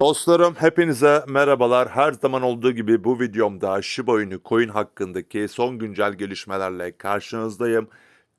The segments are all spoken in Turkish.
Dostlarım hepinize merhabalar. Her zaman olduğu gibi bu videomda Shiba Inu coin hakkındaki son güncel gelişmelerle karşınızdayım.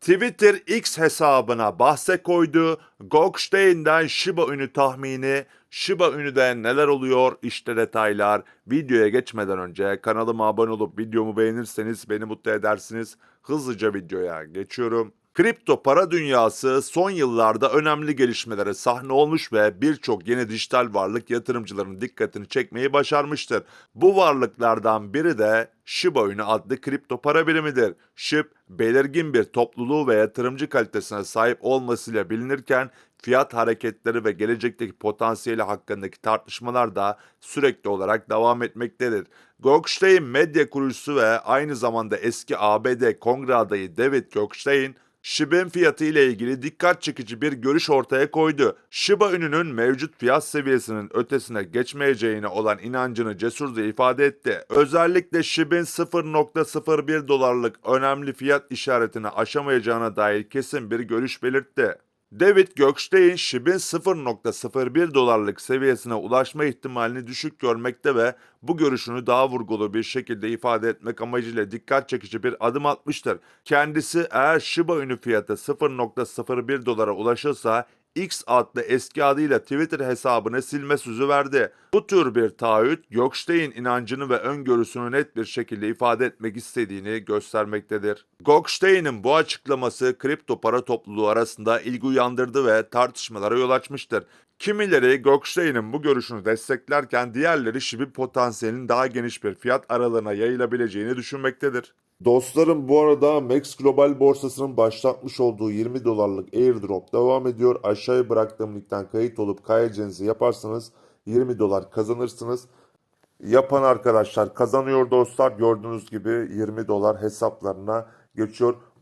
Twitter X hesabına bahse koydu. Gokstein'den Shiba Inu tahmini. Shiba Inu'da neler oluyor? İşte detaylar. Videoya geçmeden önce kanalıma abone olup videomu beğenirseniz beni mutlu edersiniz. Hızlıca videoya geçiyorum. Kripto para dünyası son yıllarda önemli gelişmelere sahne olmuş ve birçok yeni dijital varlık yatırımcıların dikkatini çekmeyi başarmıştır. Bu varlıklardan biri de Shiba Inu adlı kripto para birimidir. SHIB, belirgin bir topluluğu ve yatırımcı kalitesine sahip olmasıyla bilinirken fiyat hareketleri ve gelecekteki potansiyeli hakkındaki tartışmalar da sürekli olarak devam etmektedir. Gokstein medya kurucusu ve aynı zamanda eski ABD kongre adayı David Gokstein, Shiba'nın fiyatı ile ilgili dikkat çekici bir görüş ortaya koydu. Shiba Inu'nun mevcut fiyat seviyesinin ötesine geçmeyeceğine olan inancını cesurca ifade etti. Özellikle Shiba'nın 0.01 dolarlık önemli fiyat işaretini aşamayacağına dair kesin bir görüş belirtti. David Gökstein, SHIB'in 0.01 dolarlık seviyesine ulaşma ihtimalini düşük görmekte ve bu görüşünü daha vurgulu bir şekilde ifade etmek amacıyla dikkat çekici bir adım atmıştır. Kendisi eğer Shiba Inu fiyatı 0.01 dolara ulaşırsa X adlı eski adıyla Twitter hesabını silme sözü verdi. Bu tür bir taahhüt Gökstein inancını ve öngörüsünü net bir şekilde ifade etmek istediğini göstermektedir. Gökstein'in bu açıklaması kripto para topluluğu arasında ilgi uyandırdı ve tartışmalara yol açmıştır. Kimileri Gökstein'in bu görüşünü desteklerken diğerleri Shib'i potansiyelinin daha geniş bir fiyat aralığına yayılabileceğini düşünmektedir. Dostlarım bu arada Max Global borsasının başlatmış olduğu 20 dolarlık airdrop devam ediyor. Aşağıya bıraktığım linkten kayıt olup kaydedeceğinizi yaparsanız 20 dolar kazanırsınız. Yapan arkadaşlar kazanıyor dostlar. Gördüğünüz gibi 20 dolar hesaplarına geçiyor.